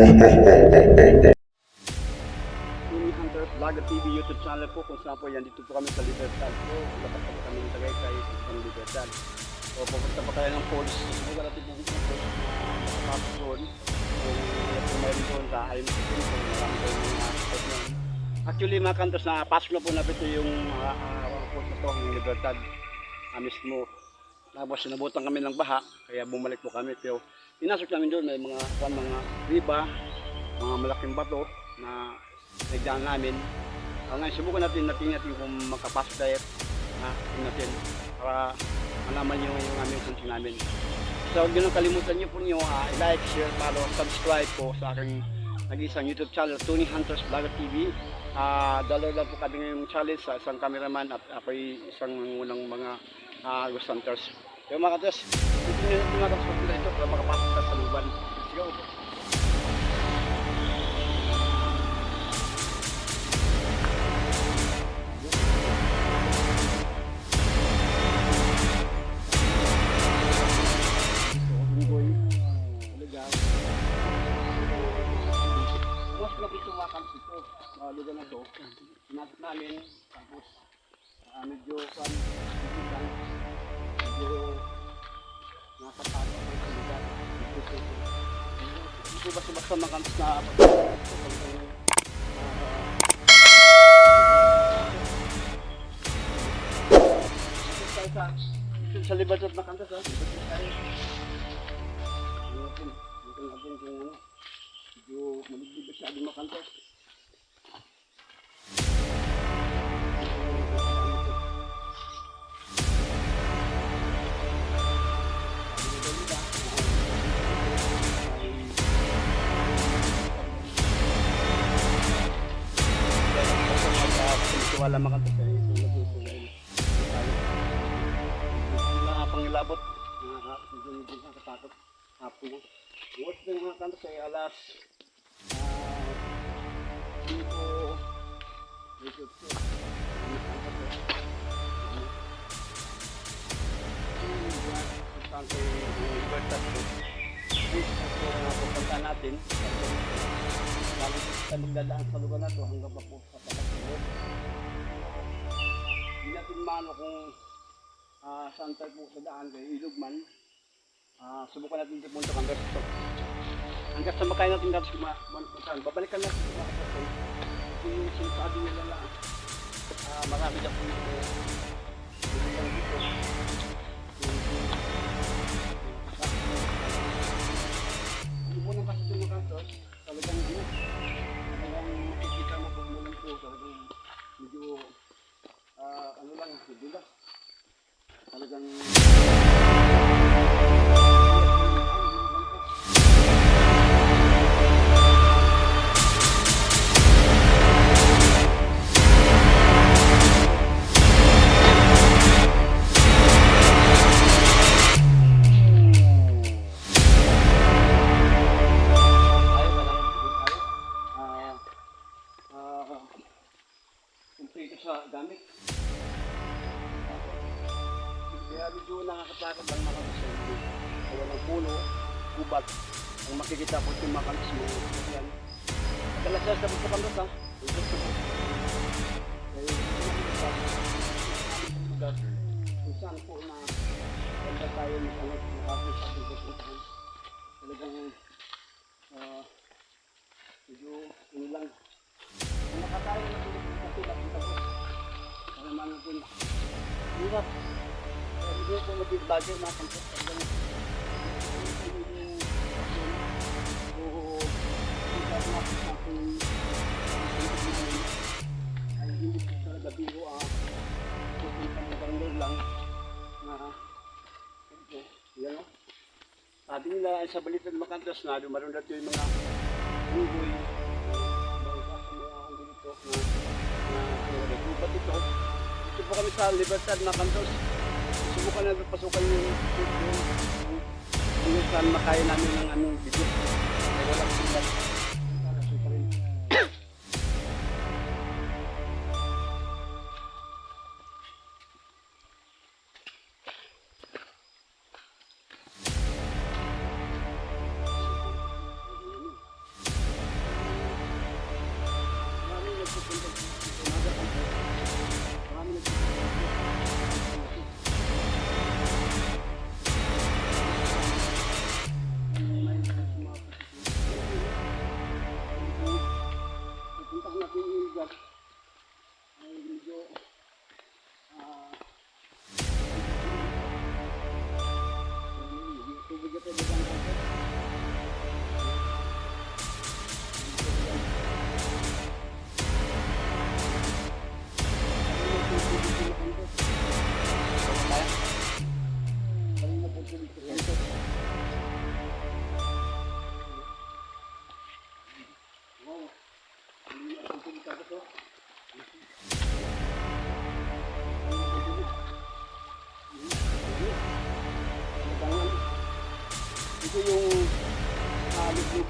Hunter Vlogger TV YouTube channel po kung saan po yan. Dito po kami sa Libertad po. Dapat po kami ng Tagaytay sa Libertad. O pupunta pa tayo ng Falls. Subukan natin po Falls na makapasok doon. Kung po mayroon doon sa Halim City. Kung marami doon mga spot na yun. Actually mga kantos na pasok na po na ito yung uh, uh, Falls na to, yung Libertad. Uh, mismo. Tapos sinabutan kami ng baha. Kaya bumalik po kami. Pero pinasok namin doon. May mga, kwan, mga riba, mga malaking bato na nagdaan namin. Uh, ngayon, subukan natin, natin natin kung makapasok tayo. Na, tingnan natin para malaman nyo yung aming kunti namin. So, huwag nyo kalimutan nyo po nyo, uh, like, share, follow, subscribe po sa aking nag-isang YouTube channel, Tony Hunters Vlogger TV. Uh, dalawa lang po kami ngayong challenge sa isang cameraman at ako'y isang unang mga uh, ghost hunters. Kaya mga katas, ito nyo natin mga katas ito para makapasok lugar na to sinasok namin tapos uh, medyo pan medyo nasa pato dito basta basta makams na sa sa Libertad na kantas ha. Libertad tayo. Natin, kung ano. Medyo maligid masyado makantos. Wala makantos eh. Mga pangilabot. Mga medyo nakatakot. Hapon na. Bukas na mga kantos ay alas ah, dito dito kay Libertad na pupunta natin. Lalo sa magdadaan sa lugar na to hanggang pa po Mano kung ah, saan tayo po sa daan kay Ilugman. Ah, subukan natin din punta hanggang sa hanggang sa makain natin tapos kumakan. Babalikan natin sa mga kapatid. Kung yung sinasabi nila na ah, marami na po yung yung dito. Yung- yung- Yung kasi ito mga ano, medyo ah, ano lang, dulas. Talagang tayo ng ano, nakapit sa ating pupuntahan. Talagang ah, medyo ano lang. Kung nakatayo na po natin nakita ko. Para naman natin. Hirap. Kaya Hindi ko mag-vlogger mga kantos. Talagang ay hindi po talaga biro ah. Pupunta ng Sabi nila sa balitan makantos na dumaroon natin yung mga na na ano, nagbubat ito. Dito po kami sa Libertad Makantos. Subukan natin pasukan yung yung saan makaya namin ng anong video. Ay walang signal. Para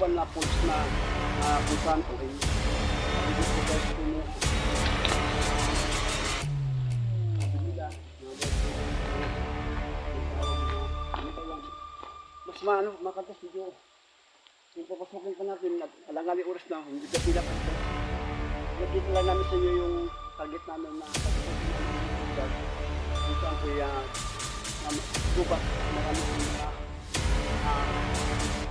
ito yung- yung tawag mo, ano ba yan? mas maano makantas medyo yung papasukin pa natin yung oras na hindi ka pila pa ito nakita lang namin sa inyo yung target namin na lugar kung saan po yung um, gubat marami po mga ah,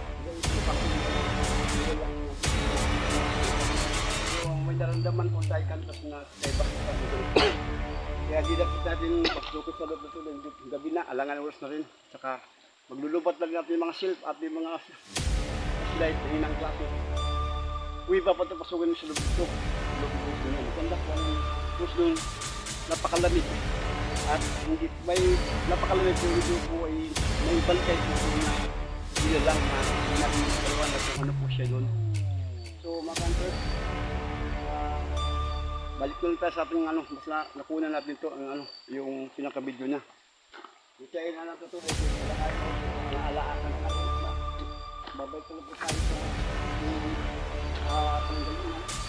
may naramdaman po tayo kantas na kay bakit pa kaya di dapat natin pagsukin sa loob ito ng gabi na alangan ang oras na rin saka maglulubat lang natin yung mga silp at yung mga slide na inang klase uwi pa pa ito pasukin sa loob ito loob ito maganda po ang terus nung napakalamig at hindi may napakalamig yung video po ay may bantay po po na nilalang na hindi natin paliwanag kung ano po siya doon so mga kampers ah, balik na lang tayo sa ating ano mas na, nakuna natin ito ang ano yung pinaka-video niya. Itayin na lang ito ito wala kayo naalaan na na babalik ko lang po tayo sa yung ah panggalingan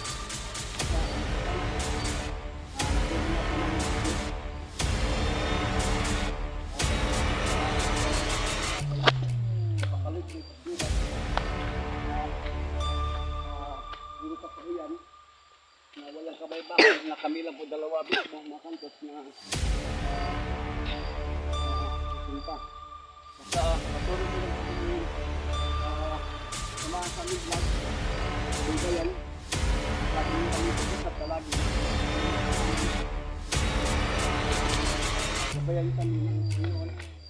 Napakalit yung pagdulat. Hindi pa po yan. Na walang kabaybakan na kami lang po dalawa mismo mga na punta. Basta patuloy ko lang ah, samahan sa midlag. Punta yan. Lagi kami pag-usap palagi. Sabayan kami ng Panginoon.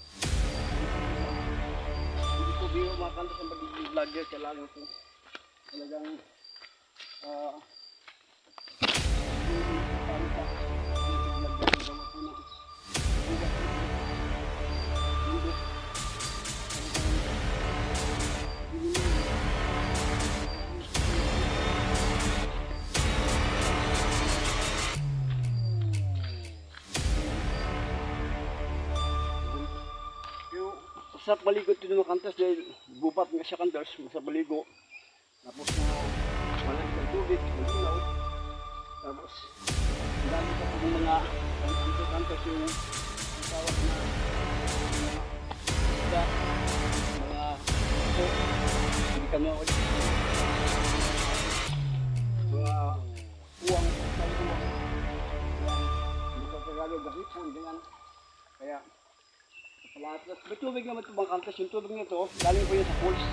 Hindi po biro mga kanto sa pagiging vlogger. Kailangan po talagang ah sa baligo ito ng kantas dahil gubat nga siya kantas sa baligo. Tapos na malamig ang tubig, malinaw. Tapos dami pa po mga kantas kantas yung ang tawag na mga mga ito, hindi ka na ulit. Mga uwang, sa uwang. Yan, hindi ka Tagalog, gahipon, ganyan. Kaya lahat. May tubig naman ito mga kantas. Yung tubig nito, galing po yan sa falls.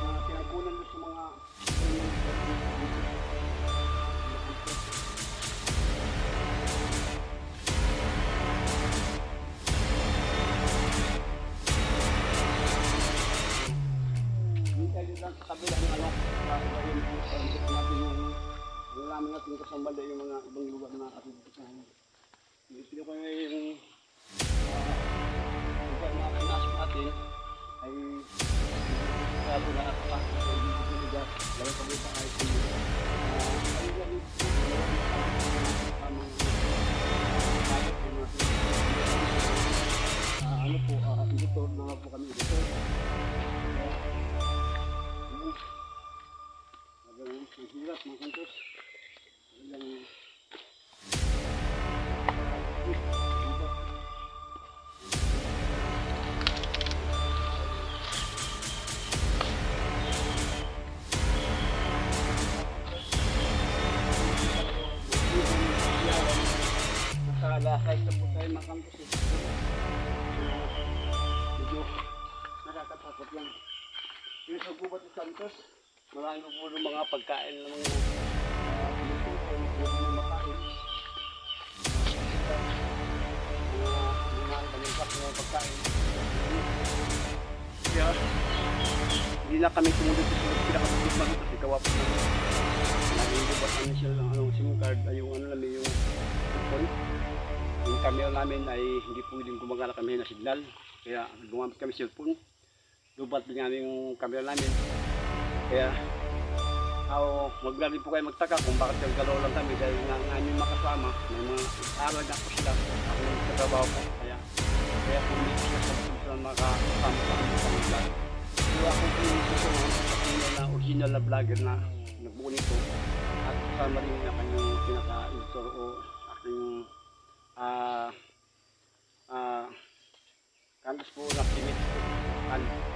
Mga pinagkunan doon sa mga... Lang sa ano, mga ibang lugar na pupuntahan. Ito ko yung pinasok natin ay lalo na at pa sa ibig lugar lalo kami sa ay Santos, marami po puro mga pagkain ng mga ng pagkain. Kaya, hindi na kami sumunod sa sunod pinakabukit man kasi kawapos na naging gubat ano siya ng anong SIM card ay yung ano namin yung phone. Yung camera namin ay hindi pwedeng gumagana kami na signal. Kaya gumamit kami cellphone lubat din namin yung camera namin. Kaya, oh, wag na rin po kayo magtaka kung bakit yung galaw lang kami dahil nga ang aming makasama, may mga aral na po sila. Ako yung sa trabaho ko. Kaya, kaya kung hindi sila sa sila makasama sa aming kami. Kaya ako po yung susunod sa kanya na original na vlogger na nagbuo nito. At kasama rin na kanyang pinaka-editor o aking ah uh, ah uh, canvas po na pinit. And,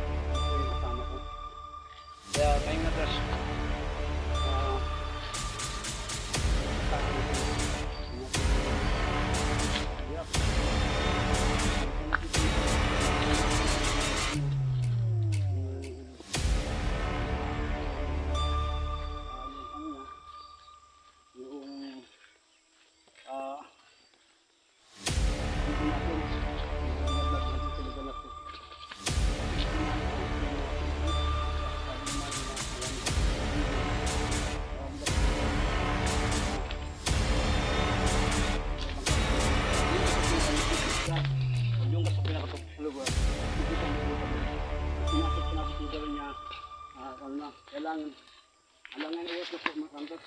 ano na, kailangan, alangan na po mga kantos.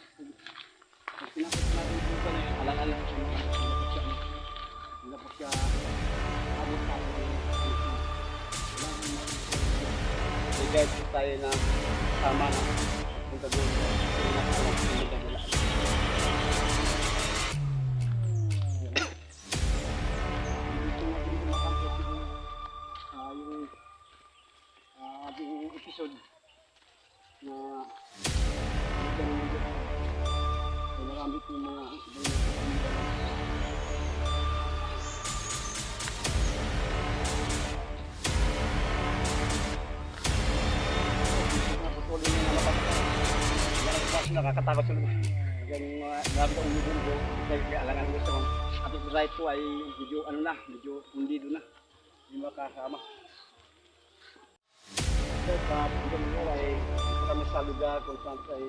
Pag pinasok natin lugar na yun, alang-alang siya mga kantos. Hindi po siya, hindi po siya abot sa akin. Kailangan siya. Po tayo na tama na punta doon. Dito ah, ah, episode Yan ang kasi nakakatakot lugar. Yung mga marami kang umudundo. Kaya alangan gusto ko. At yung right po ay medyo ano na, medyo hundido na. Hindi makasama. So, pagkakas mo ay kami sa lugar kung saan ay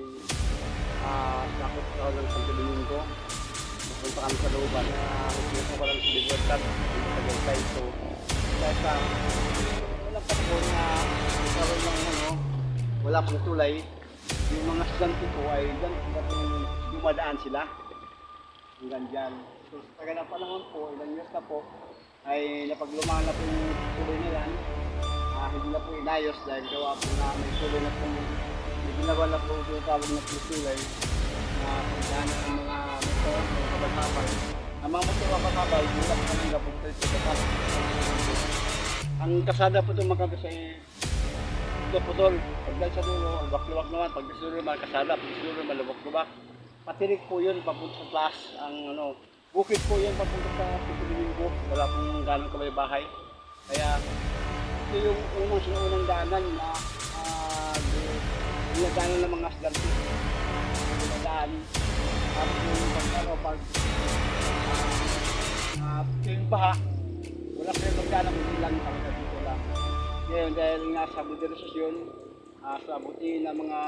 ah, sakot sa ng Santo Domingo. Napunta kami sa looban na gusto ko lang sa Libertad. Dito sa Gaitay. So, dahil sa walang panahon na nagkaroon ng ano, wala pang tulay, yung mga estudyante ko ay dyan, dating dumadaan sila hanggang dyan. So, sa taga ng panahon po, ilang years na po, ay napaglumaan na po yung tuloy na yan. Ah, hindi na po inayos dahil gawa po na may tuloy na po, may ginawa na po yung tawag na tulay na pagdaanan ng mga motor, mga kabal-kabal. Ang mga motor mula po kami na po ito sa Ang kasada po itong mga kasi ito po doon, pagdal sa dulo, lubak-lubak naman, pag dulo naman kasada, pag dulo naman lubak-lubak. Patirik po yun, papunta sa taas, ang ano, bukid po yun, papunta sa Pitulingo, wala pong ganong kamay bahay. Kaya, ito yung unang sinuunang daanan na dinadaanan ng mga asdante. Dinadaan. Tapos yung pag, ano, pag, ah, uh, yung baha, wala kayo magdaanan, hindi lang talaga dito lang. Ngayon, dahil nga sa modernisasyon, uh, sa buti ng mga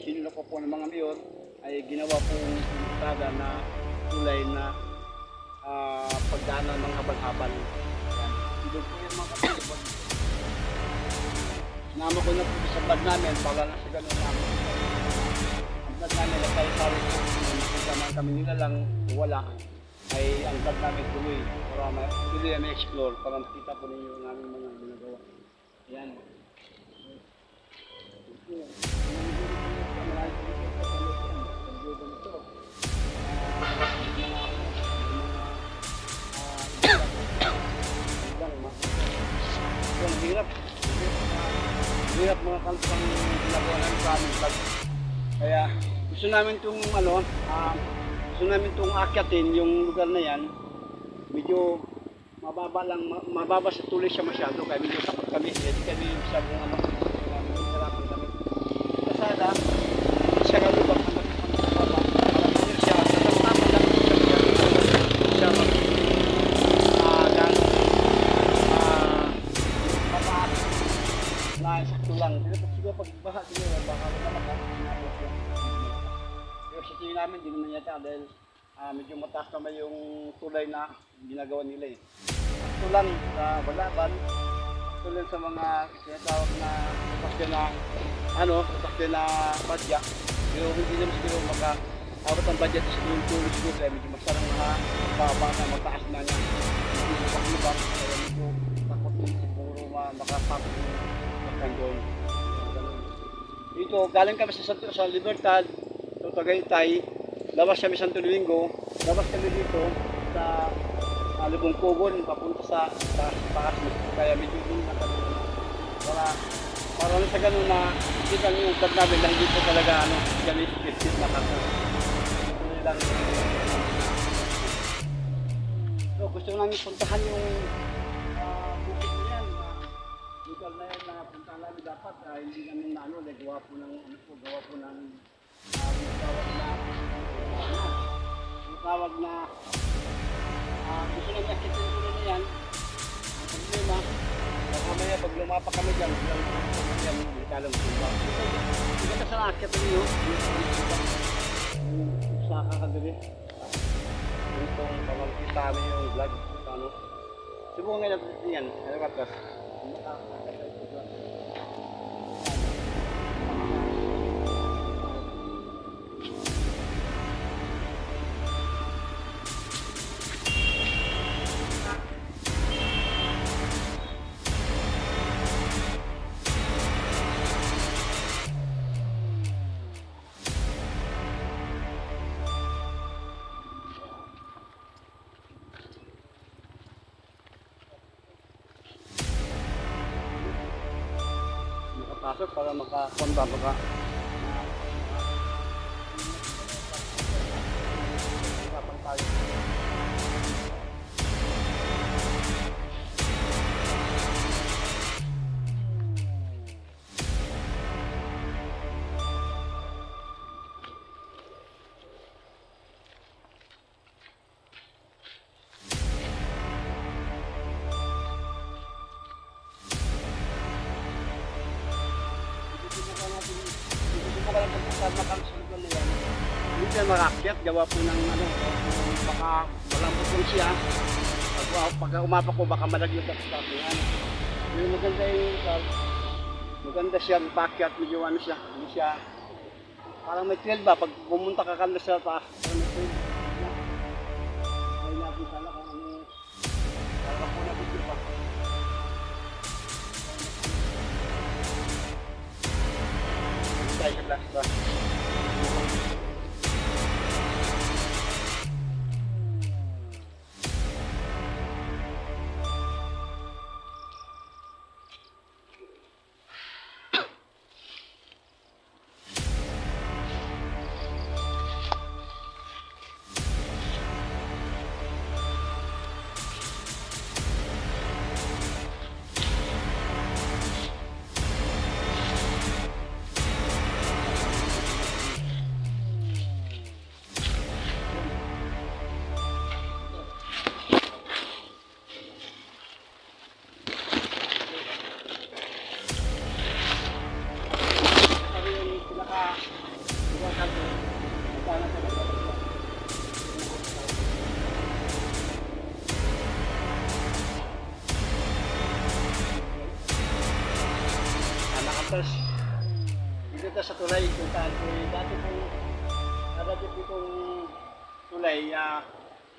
sinuloko po ng mga mayor, ay ginawa pong strada na tulay na uh, pagdaanan ng habal-habal. Yan. Doon po yung mga kapatid. Nama ko na po sa vlog namin, para na sa ganun namin. Ang vlog namin, kung nakita man kami nila lang, wala, ay ang vlog namin tuloy. Para ma- tuloy na explore para makita po ninyo ang aming mga ginagawa. Ayan. Ang hirap mga kalpang ginagawa namin sa aming. Kaya gusto namin itong ano, ah, gusto namin itong akyatin yung lugar na yan. Medyo mababa lang, ma- mababa sa tuloy siya masyado kaya medyo takot kami. Hindi kami masyadong ano, medyo hirapan kami. Kasada, ah, medyo mataas naman yung tulay na ginagawa nila eh. Ito lang sa Balaban, ito lang sa mga sinatawag na sasakyan na ano, sasakyan na badya. Pero hindi naman siguro maka abot ang budget sa yung tourist ko kaya medyo masarang na baba na mataas na niya. Medyo lubak-lubak kaya medyo takot din siguro ma- makapasok yung sasakyan doon. Dito, galing kami sa, sa Libertad, sa Tagaytay, labas kami Santo Domingo, labas kami dito sa uh, Lubong Kugon, papunta sa, sa taas. Kaya medyo yung wala, parang sa ganun na hindi kami pag namin dahil dito talaga ano, ganun skip na kasa. Ito lang. So, gusto namin puntahan yung ah, bukid na yan. ah, lugar na yan na puntahan namin dapat. ah, hindi namin na ano, like, gawa po ng, ano po, gawa po ng yung tawag na, ah, gusto namin akitin ko na yan. Ang problema, baka mamaya pag lumapa kami dyan, lang yan, hindi kung ba. Hindi ka sa akit niyo, sa kakadali. Itong pamangkita namin yung vlog, ano. Subukan nga natin yan, ano ka tas. Para makakonta maka makakyat, gawa po ng ano, baka malambot lang siya. Pag, pagka umapak ko, baka malaglag ako sa akin. Ano. Yung maganda yung uh, maganda siya, pakyat, medyo ano siya, hindi siya, parang may trail ba, pag pumunta ka kanda sa taas, tulay, kung saan eh, dati pong, dati po itong tulay, ah,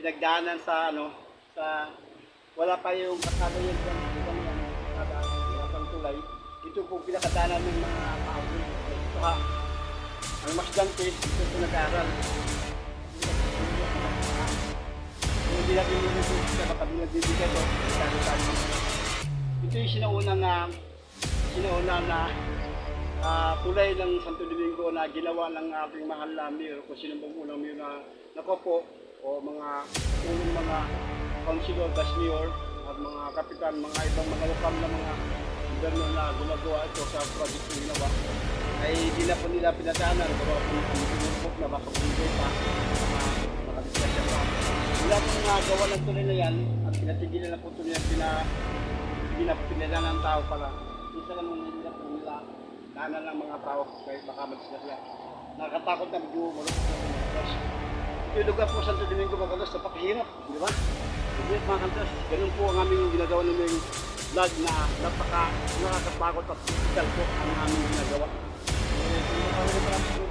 pinagdaanan sa ano, sa, wala pa yung kasada yung dyan, dyan yan, kasada, wala pang tulay. Ito po pinakadaanan ng mga tao. Ito ha, ang mas dante, dito po nag-aaral. Hindi natin nilulusin sa baka nagbibigay ito. Ito yung sinauna na, sinauna na ah, tulay ng Santo Domingo na ginawa ng ating mahal na mayor, kung sino bang unang mayor na nakopo, o mga unang mga councilor, gas mayor, at mga kapitan, mga ibang mga lokal na mga gobyerno na gumagawa ito sa project na ginawa, ay hindi na po nila pinadaanan, gawa po ng pinurpok na baka bumigay pa, mga makadisgrasya pa. Wala pong nagawa ng tuloy na yan, at pinatigilan na po tuloy pina, na po pinadaanan ng tao para, isa lang nung hindi na po nila daanan ng mga tao, kaya baka madisgrasya. Nakakatakot na medyo malungkot na mga kantos. Ito yung lugar po sa Santo Domingo mga kantos, napakahirap, di ba? Hindi mga kantos, ganun po ang aming ginagawa namin vlog na napaka nakakatakot at physical po ang aming ginagawa. Eh, kung nakawin pa lang po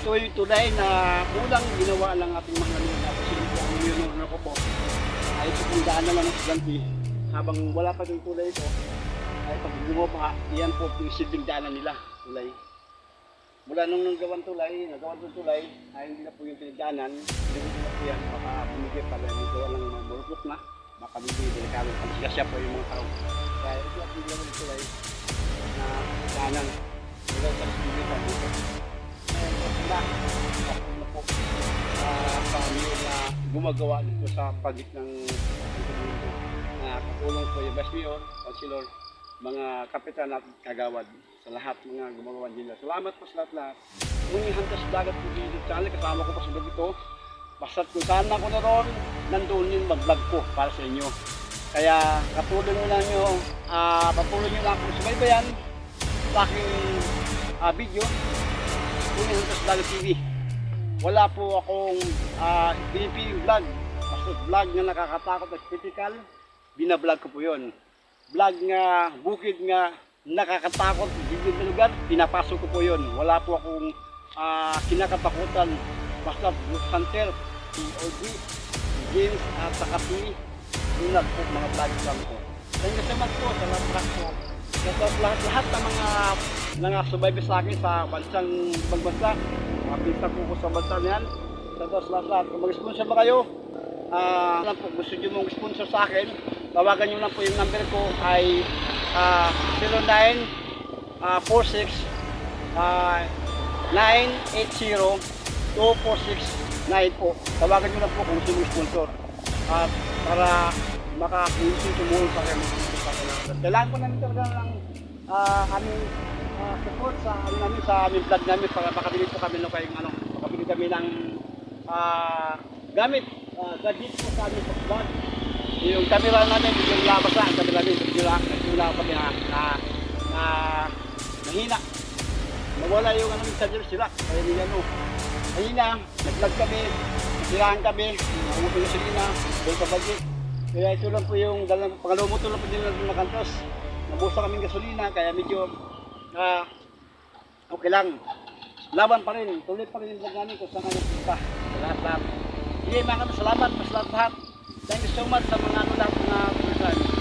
Ito yung tulay na unang ginawa ng ating mga nila. Kasi ang na ko po. Ay ito kung daan na lang ng estudyante. Habang wala pa yung tulay ito, ay pag pa, iyan po yung silbing daanan nila, tulay. Mula nung nagawan tulay, nagawan ng tulay, ay hindi na po yung pinagdaanan, hindi na po yan, baka bumigay pa rin, gawa ng mga murupok na, baka bumigay, delikado, kasi siya po yung mga tao. Kaya ito ang pinagawa ng tulay na daanan. Wala sa silbing pa na po, kami na gumagawa dito sa pagit ng ng na katulong po yung Mayor, Councilor, mga kapitan at kagawad sa lahat mga gumagawa nila. Salamat po sa lahat-lahat. Kung yung hantas dagat po dito channel, kasama ko pa sa vlog ito. Basta't kung saan ako naroon, nandoon yung mag-vlog ko para sa inyo. Kaya katulong nyo lang nyo, ah patuloy nyo lang kung sumaybayan sa aking ah, video. Yung hantas dagat TV. Wala po akong uh, pinipiling vlog. Basta vlog na nakakatakot at typical, binablog ko po yun. Vlog nga, bukid nga, nakakatakot, bibig na lugar, pinapasok ko po yun. Wala po akong ah, kinakatakutan. Basta Bruce Hunter, POG, James at saka si Donald po mga vlog lang po. Thank you so much po sa po. Sa lahat, lahat ng mga subaybe sa akin sa bansang ibang bansa, mga pinsan ko ko sa bansa na yan. Sa lahat, lahat, lahat. Kung mag-sponsor ba kayo, ah lang po, gusto nyo mong sponsor sa akin, tawagan nyo lang po yung number ko ay ah 09 ah, 46 ah, 980 2469 po. Tawagan nyo lang po kung nyo sponsor. At para makakunsin tumulong sa akin. Kailangan ko namin talaga ng ah, aming ah, support sa ano namin sa aming vlog namin para makabili po kami ng kayong ano, makabili kami ng ah, gamit, ah, gadget po sa aming vlog. Yung camera namin, yung labas na, ang camera namin, yung lang, yung lang pati na, na, na, nahina. Nawala yung ano, charger sila, kaya nila no. Ayun na, nag-vlog kami, sirahan kami, naubos yung gasolina, doon sa budget. Kaya ito lang po yung dalang, pangalawang motor lang po nila doon nakantos. Nabusa kaming gasolina, kaya medyo, ah, okay lang. Laban pa rin, tuloy pa rin yung vlog namin kung saan kami punta. Sa lahat-lahat. Sige mga kapatid, salamat, mas lahat-lahat. Thank you so much sa mga ano lahat mga kapatid.